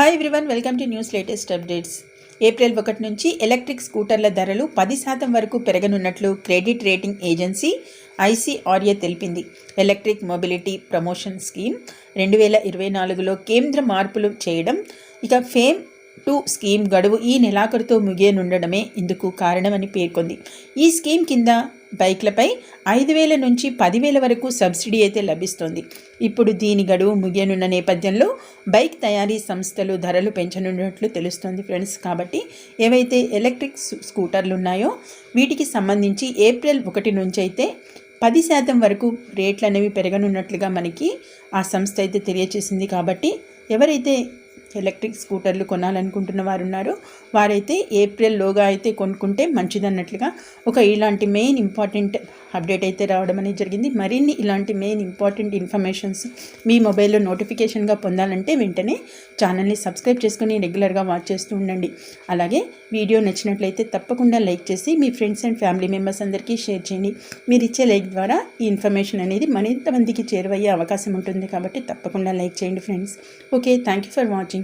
Hi everyone welcome to news latest updates April ఒకటి నుంచి electric స్కూటర్ల ధరలు పది శాతం వరకు పెరగనున్నట్లు క్రెడిట్ రేటింగ్ ఏజెన్సీ ఐసీఆర్ఏ తెలిపింది. ఎలక్ట్రిక్ మొబిలిటీ ప్రమోషన్ స్కీమ్ రెండు వేల ఇరవై నాలుగులో కేంద్ర మార్పులు చేయడం ఇక ఫేమ్ టూ స్కీమ్ గడువు ఈ నెలాఖరుతో ముగియనుండడమే ఇందుకు కారణమని పేర్కొంది. ఈ స్కీమ్ కింద బైక్లపై ఐదు వేల నుంచి పదివేల వరకు సబ్సిడీ అయితే లభిస్తోంది. ఇప్పుడు దీని గడువు ముగియనున్న నేపథ్యంలో బైక్ తయారీ సంస్థలు ధరలు పెంచనున్నట్లు తెలుస్తోంది ఫ్రెండ్స్. కాబట్టి ఏవైతే ఎలక్ట్రిక్ స్కూటర్లు ఉన్నాయో వీటికి సంబంధించి ఏప్రిల్ ఒకటి నుంచి అయితే పది శాతం వరకు రేట్లు అనేవి పెరగనున్నట్లుగా మనకి ఆ సంస్థ అయితే తెలియచేసింది. కాబట్టి ఎవరైతే ఎలక్ట్రిక్ స్కూటర్లు కొనాలనుకుంటున్న వారు ఉన్నారు వారైతే ఏప్రిల్లోగా అయితే కొనుక్కుంటే మంచిదన్నట్లుగా ఒక ఇలాంటి మెయిన్ ఇంపార్టెంట్ అప్డేట్ అయితే రావడం అనేది జరిగింది. మరిన్ని ఇలాంటి మెయిన్ ఇంపార్టెంట్ ఇన్ఫర్మేషన్స్ మీ మొబైల్లో నోటిఫికేషన్గా పొందాలంటే వెంటనే ఛానల్ని సబ్స్క్రైబ్ చేసుకుని రెగ్యులర్గా వాచ్ చేస్తూ ఉండండి. అలాగే వీడియో నచ్చినట్లయితే తప్పకుండా లైక్ చేసి మీ ఫ్రెండ్స్ అండ్ ఫ్యామిలీ మెంబర్స్ అందరికీ షేర్ చేయండి. మీరు ఇచ్చే లైక్ ద్వారా ఈ ఇన్ఫర్మేషన్ అనేది మరింత మందికి చేరువయ్యే అవకాశం ఉంటుంది కాబట్టి తప్పకుండా లైక్ చేయండి friends. Okay thank you for watching.